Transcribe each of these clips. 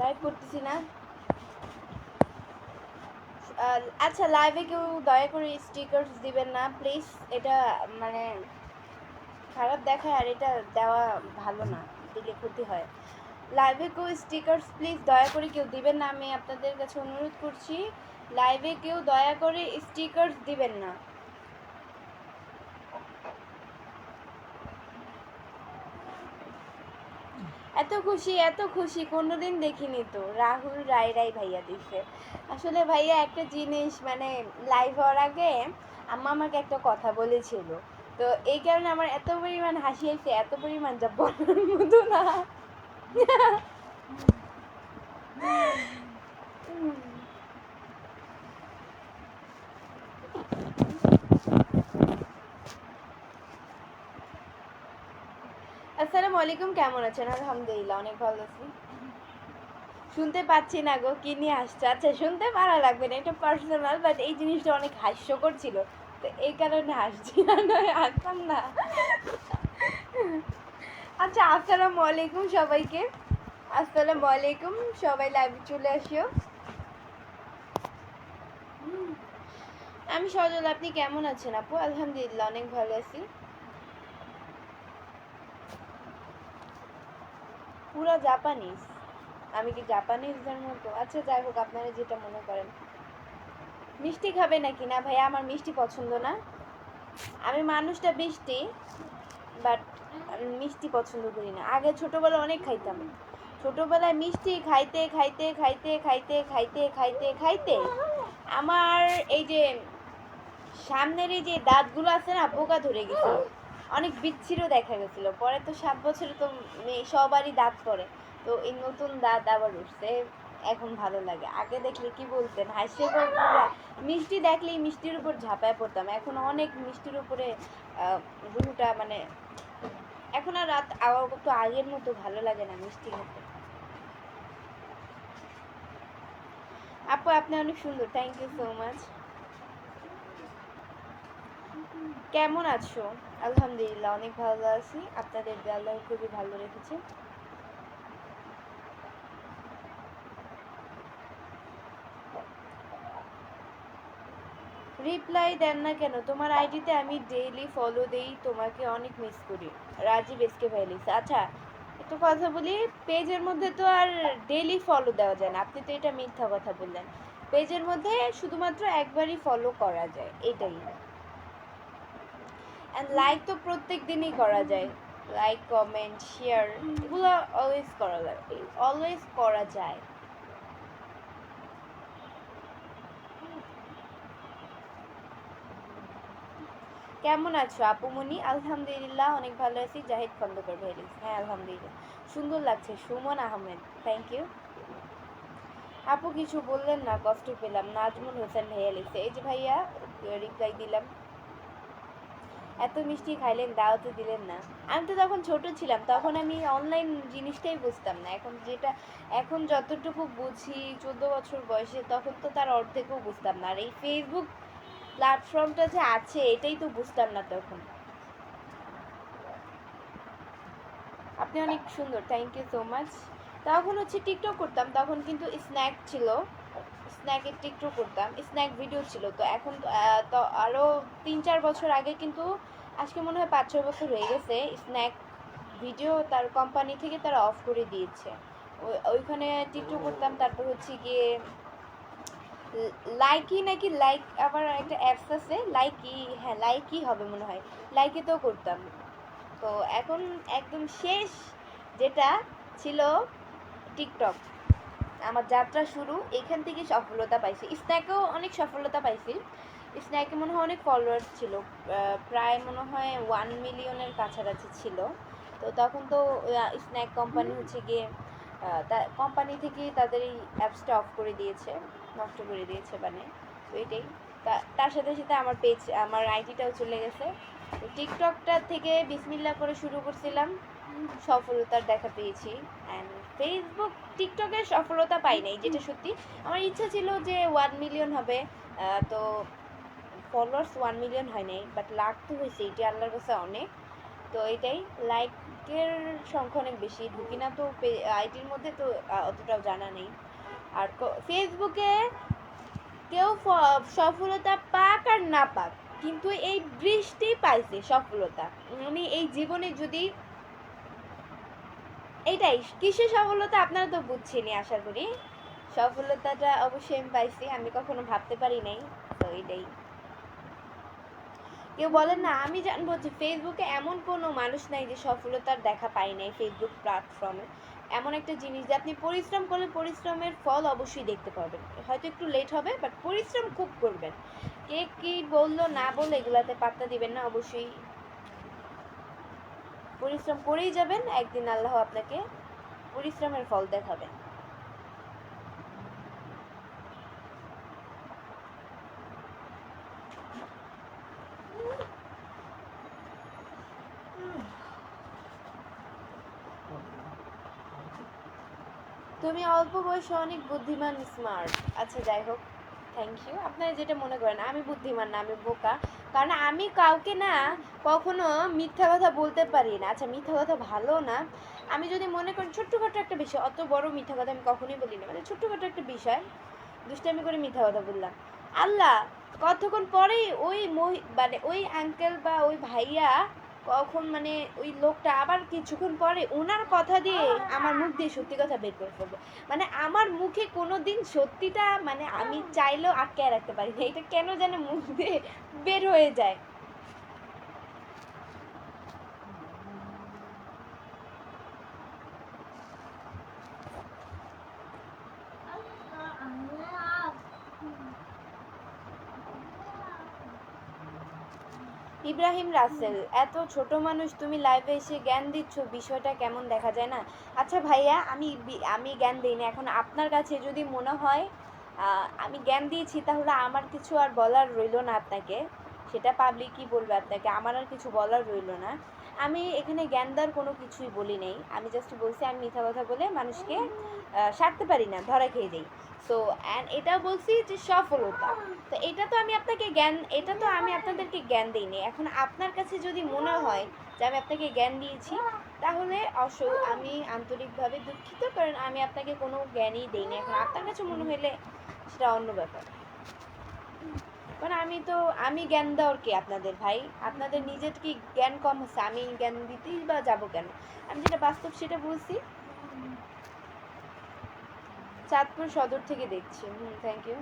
Live করতেছি না। আচ্ছা লাইভে কেউ দয়া করে স্টিকার্স দিবেন না প্লিজ এটা মানে খারাপ দেখায় আর এটা দেওয়া ভালো না, দিলে ক্ষতি হয়। লাইভে কেউ স্টিকার্স প্লিজ দয়া করে কেউ দিবেন না। আমি আপনাদের কাছে অনুরোধ করছি লাইভে কেউ দয়া করে স্টিকার্স দিবেন না। এত খুশি এত খুশি কোনোদিন দেখিনি তো। রাহুল রায় রায় ভাইয়া দিছে। আসলে ভাইয়া একটা জিনিস মানে লাইভ হওয়ার আগে আম্মা আমাকে একটা কথা বলেছিল। তো এই কারণে আমার এত পরিমাণ হাসি হয়েছে এত পরিমাণ যা বলার মতো না। আলাইকুম, কেমন আছেন? আলহামদুলিল্লাহ, অনেক ভালো আছি। শুনতে পাচ্ছি না গো, কি নিয়ে আসছে? আচ্ছা শুনতে পারা লাগবে না, এটা পার্সোনাল বাট এই জিনিসটা অনেক হাস্যকর ছিল। তো এই কারণে হাসছি না, নয় হাসতাম না। আচ্ছা আসসালামু আলাইকুম সবাইকে। আসসালামু আলাইকুম, সবাই লাইভে চলে আসিও। আমি সজল, আপনি কেমন আছেন আপু? আলহামদুলিল্লাহ, অনেক ভালো আছি। পুরো জাপানিজ আমি কি জাপানিজদের মতো আচ্ছা যাই হোক, আপনারা যেটা মনে করেন। মিষ্টি খাবে নাকি না ভাইয়া? আমার মিষ্টি পছন্দ না। আমি মানুষটা মিষ্টি বাট মিষ্টি পছন্দ করি না। আগে ছোটোবেলায় অনেক খাইতাম। ছোটোবেলায় মিষ্টি খাইতে খাইতে খাইতে খাইতে খাইতে খাইতে খাইতে আমার এই যে সামনের এই যে দাঁতগুলো আছে না, পোকা ধরে গেছিল অনেক বিচ্ছিন্ন দেখা গেছিল। পরে তো সাত বছরে তো মেয়ে- সবারই দাঁত পড়ে। তো এই নতুন দাঁত আবার উঠছে, এখন ভালো লাগে। আগে দেখলে কি বলতেন হাসে মিষ্টি দেখলেই মিষ্টির উপর ঝাঁপায় পড়তাম। এখন অনেক মিষ্টির উপরে রুহুটা মানে এখন আর রাত আবার তো আগের মতো ভালো লাগে না মিষ্টি খেতে। আপু, আপনি অনেক সুন্দর। থ্যাংক ইউ সো মাচ কেমন আছো? আলহামদুলিল্লাহ, অনেক ভালো আছি। আপনাদের আল্লাহ খুবই ভালো রেখেছে। রিপ্লাই দেন না কেন? তোমার আইডিতে আমি ডেইলি ফলো দেই, তোমাকে অনেক মিস করি। রাজীব এসকে ভাই লিখছে আচ্ছা একটু কথা বলি, পেজের মধ্যে তো আর ডেইলি ফলো দেওয়া যায় না। আপনি তো এটা মিথ্যা কথা বললেন। পেজের মধ্যে শুধুমাত্র একবারই ফলো করা যায়, এটাই। অ্যান্ড লাইক তো প্রত্যেক দিনই করা যায়। লাইক কমেন্ট শেয়ার এগুলো অলওয়েজ করা যায়। অলওয়েজ করা যায়। কেমন আছো আপুমনি আলহামদুলিল্লাহ, অনেক ভালো আছি। জাহিদ খন্দকার ভাই। হ্যাঁ আলহামদুলিল্লাহ। সুন্দর লাগছে। সুমন আহমেদ থ্যাংক ইউ আপু কিছু বললেন না, কষ্ট পেলাম। নাজমুল হোসেন ভাইয়া লিখছে, এই যে ভাইয়া রিপ্লাই দিলাম। এত মিষ্টি খাইলেন, দাওয়াতে দিলেন না। আমি তো তখন ছোট ছিলাম, তখন আমি অনলাইন জিনিসটাই বুঝতাম না। এখন যেটা, এখন যতটুকু বুঝি, চোদ্দ বছর বয়সে, তখন তো তার অর্ধেকও বুঝতাম না। আর এই ফেসবুক প্ল্যাটফর্মটা যে আছে, এটাই তো বুঝতাম না তখন। আপনি অনেক সুন্দর থ্যাংক ইউ সো মাচ তখন হচ্ছে টিকটক করতাম, তখন কিন্তু স্ন্যাক ছিল। স্ন্যাকের টিকটক করতাম স্ন্যাক ভিডিও ছিল। তো এখন তো, আরও তিন চার বছর আগে কিন্তু আজকে মনে হয় পাঁচ ছয় বছর হয়ে গেছে স্ন্যাক ভিডিও তার কোম্পানি থেকে তারা অফ করে দিয়েছে। ওই- ওইখানে টিকটক করতাম তারপর হচ্ছে গিয়ে লাইকি নাকি লাইক আবার একটা অ্যাপস আছে লাইকি হ্যাঁ লাইকি হবে মনে হয় লাইকে তো করতাম। তো এখন একদম শেষ যেটা ছিল টিকটক আমার যাত্রা শুরু এখান থেকে সফলতা পাইছি। স্ন্যাকেও অনেক সফলতা পাইছি। স্ন্যাকে মনে হয় অনেক ফলোয়ার্স ছিল। প্রায় মনে হয় ওয়ান মিলিয়নের কাছাকাছি ছিল। তো তখন তো স্ন্যাক কোম্পানি হচ্ছে গিয়ে কোম্পানি থেকে তাদের এই অ্যাপসটা অফ করে দিয়েছে নষ্ট করে দিয়েছে মানে। তো এটাই। তা- তার সাথে সাথে আমার পেজ আমার আইডিটাও চলে গেছে। টিকটকটা থেকে বিসমিল্লা করে শুরু করছিলাম। সফলতার দেখা পেয়েছি। অ্যান্ড ফেসবুক টিকটকের সফলতা পাই নাই, যেটা সত্যি। আমার ইচ্ছা ছিল যে ওয়ান মিলিয়ন হবে তো ফলোয়ার্স ওয়ান মিলিয়ন হয় নাই বাট লাখ তো হয়েছে এটি আল্লাহর কাছে অনেক। তো এটাই লাইকের সংখ্যা অনেক বেশি ঢুকি না তো আইটির মধ্যে তো অতটাও জানা নেই। আর ফেসবুকে কেউ সফলতা পাক আর না পাক, কিন্তু এই দৃষ্টি পাইছে সফলতা। মানে এই জীবনে যদি এইটাই, কিসের সফলতা আপনারা তো বুঝছেনই, আশা করি। সফলতাটা অবশ্যই আমি পাইছি, আমি কখনো ভাবতে পারি নাই, তো এটাই কেউ বলেন না, আমি জানব যে ফেসবুকে এমন কোনো মানুষ নাই যে সফলতার দেখা পাই নাই ফেসবুক প্ল্যাটফর্মে এমন একটা জিনিস যে আপনি পরিশ্রম করলে পরিশ্রমের ফল অবশ্যই দেখতে পাবেন হয়তো একটু লেট হবে বাট পরিশ্রম খুব করবেন। কে কি বলল না বলল এগুলাতে পাত্তা দিবেন না, অবশ্যই পরিশ্রম করেই যাবেন, একদিন আল্লাহ আপনাকে পরিশ্রমের ফল দেখাবেন। তুমি অল্প বয়সে অনেক বুদ্ধিমান স্মার্ট আচ্ছা যাই হোক। থ্যাংক ইউ আপনারা যেটা মনে করেন, আমি বুদ্ধিমান না, আমি বোকা। কারণ আমি কাউকে না কখনো মিথ্যা কথা বলতে পারি না। আচ্ছা মিথ্যা কথা ভালো না। আমি যদি মনে করি ছোট্টখাটো একটা বিষয়, অত বড় মিথ্যা কথা আমি কখনোই বলি না মানে ছোট্টখাটো একটা বিষয়, দুষ্টামি করে মিথ্যা কথা বললাম। আল্লাহ, কতক্ষণ পরেই ওই মানে ওই আঙ্কেল বা ওই ভাইয়া কখন মানে ওই লোকটা আবার কিছুক্ষণ পরে ওনার কথা দিয়ে আমার মুখ দিয়ে সত্যি কথা বের করে ফেলবে। মানে আমার মুখে কোনো দিন সত্যিটা মানে আমি চাইলেও আটকে রাখতে পারি না। এটা কেন যেন মুখ দিয়ে বের হয়ে যায়। ইব্রাহিম রাসেল, এত ছোট মানুষ, তুমি লাইভে এসে জ্ঞান দিচ্ছ, বিষয়টা কেমন দেখা যায় না? আচ্ছা ভাইয়া, আমি আমি জ্ঞান দিই না এখন আপনার কাছে যদি মনে হয় আমি জ্ঞান দিয়েছি, তাহলে আমার কিছু আর বলার রইল না আপনাকে। সেটা পাবলিকই বলবে আপনাকে, আমার আর কিছু বলার রইল না। আমি এখানে জ্ঞান দেওয়ার কোনো কিছুই বলি নেই। আমি জাস্ট বলছি, আমি মিথ্যা কথা বলে মানুষকে সারতে পারি না, ধরা খেয়ে যাই। সো অ্যান্ড এটা বলছি যে সফলতা। তো এটা তো আমি আপনাকে জ্ঞান, এটা তো আমি আপনাদেরকে জ্ঞান দিইনি। এখন আপনার কাছে যদি মনে হয় যে আমি আপনাকে জ্ঞান দিয়েছি, তাহলে অস আমি আন্তরিকভাবে দুঃখিত, কারণ আমি আপনাকে কোনো জ্ঞানই দিইনি। এখন আপনার কাছে মনে হলে সেটা অন্য ব্যাপার। কারণ আমি তো, আমি জ্ঞান দেওয়ার কি আপনাদের ভাই? আপনাদের নিজের কি জ্ঞান কম হচ্ছে? আমি জ্ঞান দিতেই বা যাব কেন? আমি যেটা বাস্তব সেটা বলছি চাঁদপুর সদর থেকে দেখছি। হুম থ্যাংক ইউ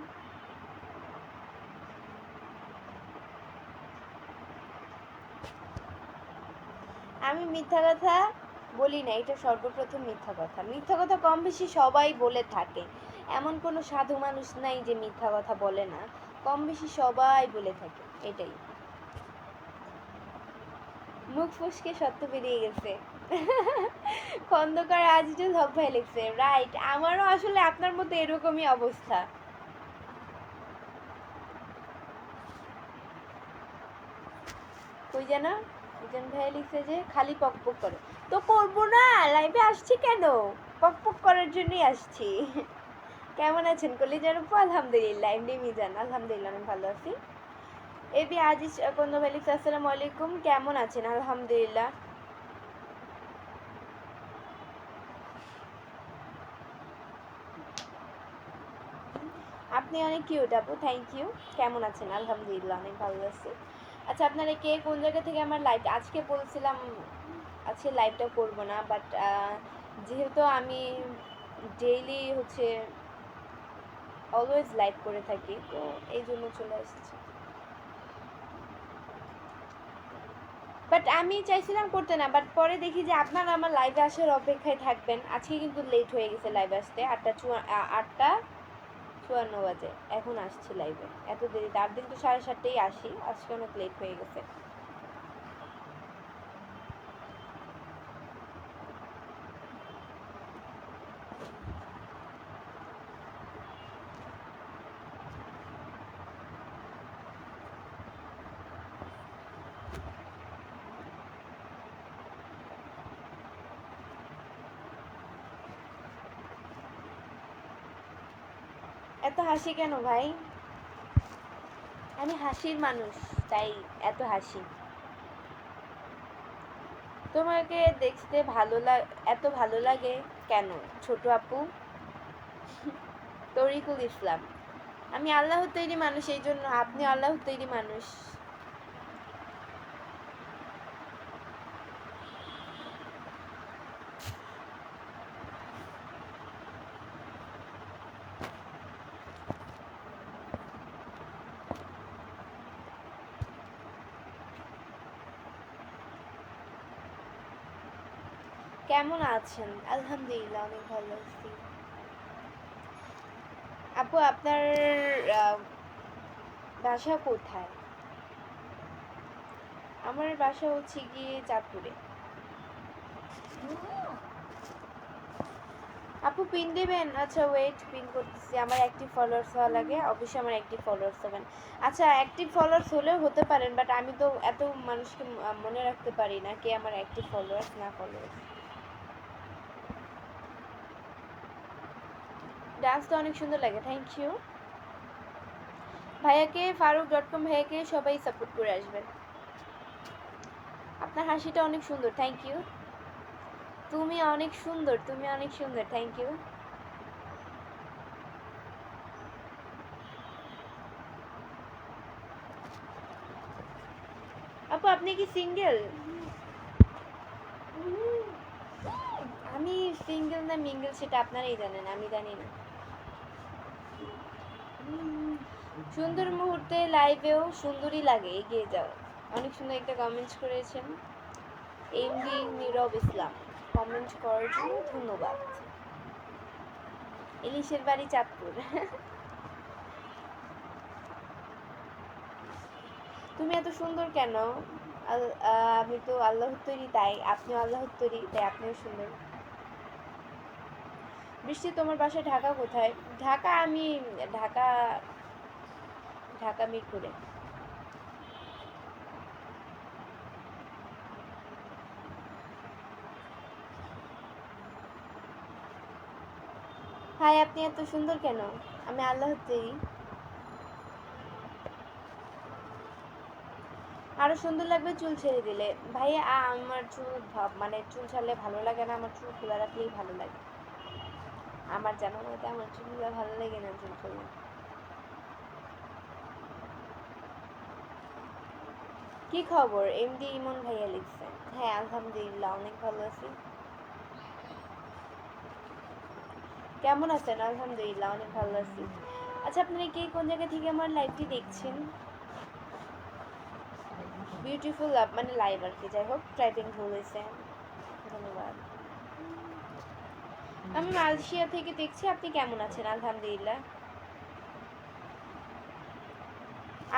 আমি মিথ্যা কথা বলি না, এটা সর্বপ্রথম মিথ্যা কথা। মিথ্যা কথা কম বেশি সবাই বলে থাকে। এমন কোনো সাধু মানুষ নাই যে মিথ্যা কথা বলে না। কম বেশি সবাই বলে থাকে, এটাই। মুখ ফুসকে সত্য বেরিয়ে গেছে। খন্দকার আজিজুল হক ভাই লিখছে রাইট আমারও আসলে আপনার মতো এরকমই অবস্থা। কই জানা দুজন ভাই লিখছে যে, খালি পক পক করে। তো করব না লাইভে আসছি কেন? পক পক করার জন্যই আসছি। কেমন আছেন? কলিজার উপর? আলহামদুলিল্লাহ, এমনি মিজান। আলহামদুলিল্লাহ, আমি ভালো আছি। এবি আজিজ কন্দ ভাই লিখছে, আসসালামু আলাইকুম, কেমন আছেন? আলহামদুলিল্লাহ। আপনি অনেক কিউট আপু থ্যাংক ইউ কেমন আছেন? আলহামদুলিল্লাহ, অনেক ভালো আছি। আচ্ছা আপনারা কে কোন জায়গা থেকে আমার লাইভ আজকে বলছিলাম, আজকে লাইভটা করব না বাট যেহেতু আমি ডেইলি হচ্ছে অলওয়েজ লাইভ করে থাকি, তো এই জন্য চলে আসছি। বাট আমি চাইছিলাম করতে না বাট পরে দেখি যে আপনারা আমার লাইভে আসার অপেক্ষায় থাকবেন। আজকে কিন্তু লেট হয়ে গেছে লাইভে আসতে, আটটা চুয়া আটটা চুয়ান্ন বাজে। এখন আসছি লাইভে এত দেরি, তার দিন তো সাড়ে সাতটায় আসি। আজকে অনেক লেট হয়ে গেছে। এত হাসি কেন ভাই? আমি হাসির মানুষ, তাই এত হাসি। তোমাকে দেখতে ভালো লাগে এত ভালো লাগে কেন, ছোট আপু? তরিকুল ইসলাম। আমি আল্লাহ তৈরি মানুষ এই জন্য আপনি আল্লাহ তৈরি মানুষ। কেমন আছেন? আলহামদুলিল্লাহ অনেক ভালো আছি। আপু, আপনার বাসা কোথায়? আমার বাসা হচ্ছে গিয়ে চাঁদপুরে। আপু পিন দেবেন? আচ্ছা ওয়েট পিন করতেছি। আমার অ্যাক্টিভ ফলোয়ার্স হওয়া লাগে। অবশ্যই আমার অ্যাক্টিভ ফলোয়ার্স হবেন। আচ্ছা অ্যাক্টিভ ফলোয়ার্স হলেও হতে পারেন বাট আমি তো এত মানুষকে মনে রাখতে পারি না, কে আমার অ্যাক্টিভ ফলোয়ার্স না ফলোয়ার্স ডান্সটা অনেক সুন্দর লাগে থ্যাংক ইউ ভাইয়াকে, ফারুক ডট কম ভাইয়াকে সবাই সাপোর্ট করে আসবেন আপনার হাসিটা অনেক সুন্দর থ্যাংক ইউ তুমি অনেক সুন্দর, তুমি অনেক সুন্দর থ্যাংক ইউ আপু, আপনি কি সিঙ্গেল আমি সিঙ্গেল না মিঙ্গেল সেটা আপনারাই জানেন, আমি জানি না। সুন্দর মুহূর্তে লাইভেও সুন্দরই লাগে, এগিয়ে যাও। অনেক সুন্দর একটা কমেন্টস করেছেন। এমডি নীরব ইসলাম কমেন্ট করার জন্য ধন্যবাদ। ইলিশের বাড়ি চাঁদপুর। তুমি এত সুন্দর কেন? আমি তো আল্লাহর তৈরি, তাই আপনিও আল্লাহর তৈরি, তাই আপনিও সুন্দর। বৃষ্টি, তোমার বাসা ঢাকা কোথায়? ঢাকা আমি, ঢাকা ঢাকা মিরপুরে। হাই আপনি এত সুন্দর কেন? আমি আল্লাহর তৈরি আরও সুন্দর লাগবে চুল ছেড়ে দিলে। ভাইয়া আমার চুল মানে চুল ছাড়লে ভালো লাগে না, আমার চুল খোলা রাখলেই ভালো লাগে। আমার জানা মতে আমার চুলগুলো ভালো লাগে না, চুল খুললে কি খবর? এমডি ইমন ভাইয়া লিখছে হ্যাঁ আলহামদুলিল্লাহ, অনেক ভালো আছি। কেমন আছেন? আলহামদুলিল্লাহ, অনেক ভালো আছি। আচ্ছা আপনারা কে কোন জায়গা থেকে আমার লাইভটি দেখছেন? বিউটিফুল লাভ মানে লাইভ আর কি, যাই হোক টাইপিং ভুল হয়েছে। ধন্যবাদ। আমি মালয়েশিয়া থেকে দেখছি, আপনি কেমন আছেন? আলহামদুলিল্লাহ।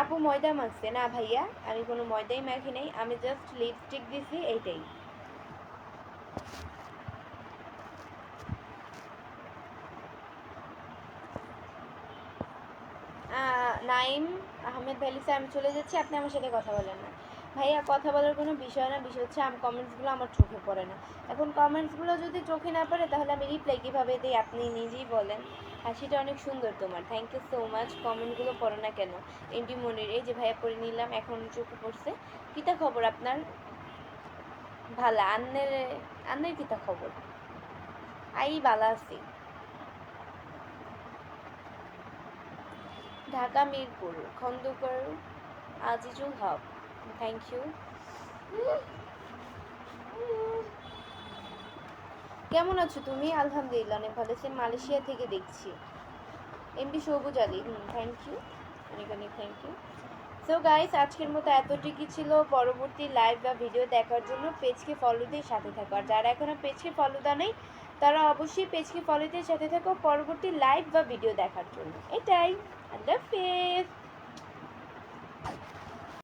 আপু ময়দা মাখছে। না ভাইয়া আমি কোনো ময়দাই মাখি নাই আমি জাস্ট লিপস্টিক দিছি এইটাই। নাইম আহমেদ লিখছে, আমি চলে যাচ্ছি আপনি আমার সাথে কথা বলেন না। ভাইয়া, কথা বলার কোনো বিষয় না। বিষয় হচ্ছে, আমি কমেন্টসগুলো আমার চোখে পড়ে না। এখন কমেন্টসগুলো যদি চোখে না পড়ে, তাহলে আমি রিপ্লাই কীভাবে দিই? আপনি নিজেই বলেন। হাসিটা অনেক সুন্দর তোমার। থ্যাংক ইউ সো মাচ কমেন্টগুলো পড়ো না কেন? এন্টি মনির এই যে ভাইয়া পড়ে নিলাম, এখন চোখে পড়ছে। কিতা খবর আপনার? ভালা। আন্নের আন্নের কিতা খবর? আই বালা আছি। ঢাকা মিরপুর, খন্দকার আজিজুল হক। থ্যাংক ইউ কেমন আছো তুমি? আলহামদুলিল্লাহ, অনেক ভালো। আছি মালয়েশিয়া থেকে দেখছি। এমডি সবুজ আলী। হুম থ্যাংক ইউ অনেক অনেক থ্যাংক ইউ সো গাইস আজকের মতো এতটুকুই ছিল। পরবর্তী লাইভ বা ভিডিও দেখার জন্য পেজকে ফলো দিয়ে সাথে থাকো। আর যারা এখনও পেজকে ফলো দেওয়া নেই, তারা অবশ্যই পেজকে ফলো দিয়ে সাথে থাকো। পরবর্তী লাইভ বা ভিডিও দেখার জন্য। এটাই। আল্লাহ হাফেজ।